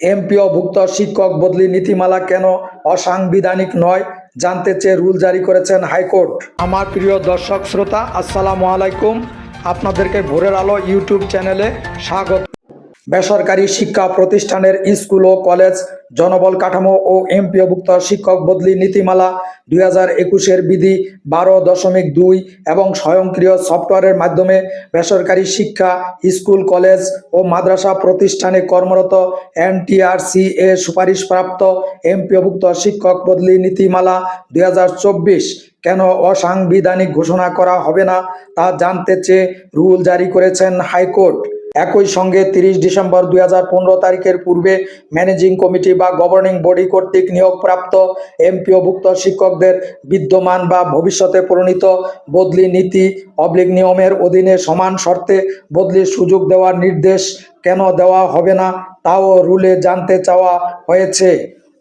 এমপিওভুক্ত শিক্ষক বদলি নীতিমালা কেন অসাংবিধানিক নয় জানতে চেয়ে রুল জারি করেছেন হাইকোর্ট। আমার প্রিয় দর্শক শ্রোতা, আসসালামু আলাইকুম। আপনাদেরকে ভোরের আলো ইউটিউব চ্যানেলে স্বাগত। বেসরকারি শিক্ষা প্রতিষ্ঠানের স্কুল ও কলেজ, জনবল কাঠামো ও এমপিওভুক্ত শিক্ষক বদলি নীতিমালা দুই হাজার একুশের বিধি বারো দশমিক দুই এবং স্বয়ংক্রিয় সফটওয়্যারের মাধ্যমে বেসরকারি শিক্ষা, স্কুল, কলেজ ও মাদ্রাসা প্রতিষ্ঠানে কর্মরত এনটিআরসি এ সুপারিশপ্রাপ্ত এমপিওভুক্ত শিক্ষক বদলি নীতিমালা দুই হাজার চব্বিশ। কেন অসাংবিধানিক ঘোষণা করা হবে না তা জানতে চেয়ে রুল জারি করেছেন হাইকোর্ট। একই সঙ্গে তিরিশ ডিসেম্বর দুই হাজার পনেরো তারিখের পূর্বে ম্যানেজিং কমিটি বা গভর্নিং বডি কর্তৃক নিয়োগপ্রাপ্ত এমপিওভুক্ত শিক্ষকদের বিদ্যমান বা ভবিষ্যতে প্রণীত বদলি নীতি অবলিক নিয়মের অধীনে সমান শর্তে বদলির সুযোগ দেওয়ার নির্দেশ কেন দেওয়া হবে না তাও রুলে জানতে চাওয়া হয়েছে।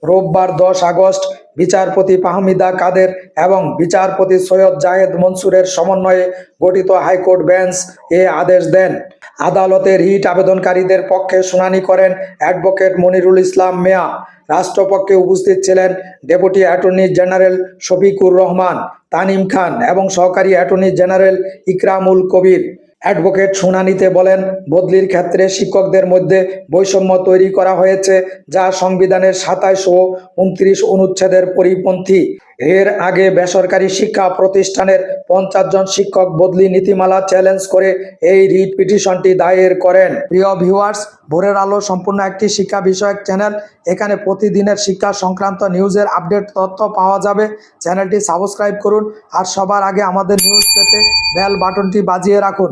রোববার দশ আগস্ট বিচারপতি পাহমিদা কাদের এবং বিচারপতি সৈয়দ জাহেদ মনসুরের সমন্বয়ে গঠিত হাইকোর্ট বেঞ্চ এ আদেশ দেন। আদালতে রিট আবেদনকারীদের পক্ষে শুনানি করেন অ্যাডভোকেট মনিরুল ইসলাম মেয়া। রাষ্ট্রপক্ষে উপস্থিত ছিলেন deputy attorney general Shafiqur Rahman, Tanim Khan এবং সহকারী attorney general Ikramul Kabir. Advocate শুনানিতে বলেন, বদলির ক্ষেত্রে শিক্ষকদের মধ্যে বৈষম্য তৈরি করা হয়েছে, যা সংবিধানের সাতাইশ ও উনত্রিশ অনুচ্ছেদের পরিপন্থী। এর আগে বেসরকারি শিক্ষা প্রতিষ্ঠানের পঞ্চাশ জন শিক্ষক বদলি নীতিমালা চ্যালেঞ্জ করে এই রিট পিটিশনটি দায়ের করেন। প্রিয় ভিউয়ার্স ভোরের আলো সম্পূর্ণ একটি শিক্ষা বিষয়ক চ্যানেল এখানে প্রতিদিনের শিক্ষা সংক্রান্ত নিউজের আপডেট তথ্য পাওয়া যাবে। চ্যানেলটি সাবস্ক্রাইব করুন আর সবার আগে আমাদের নিউজ পেতে বেল বাটনটি বাজিয়ে রাখুন।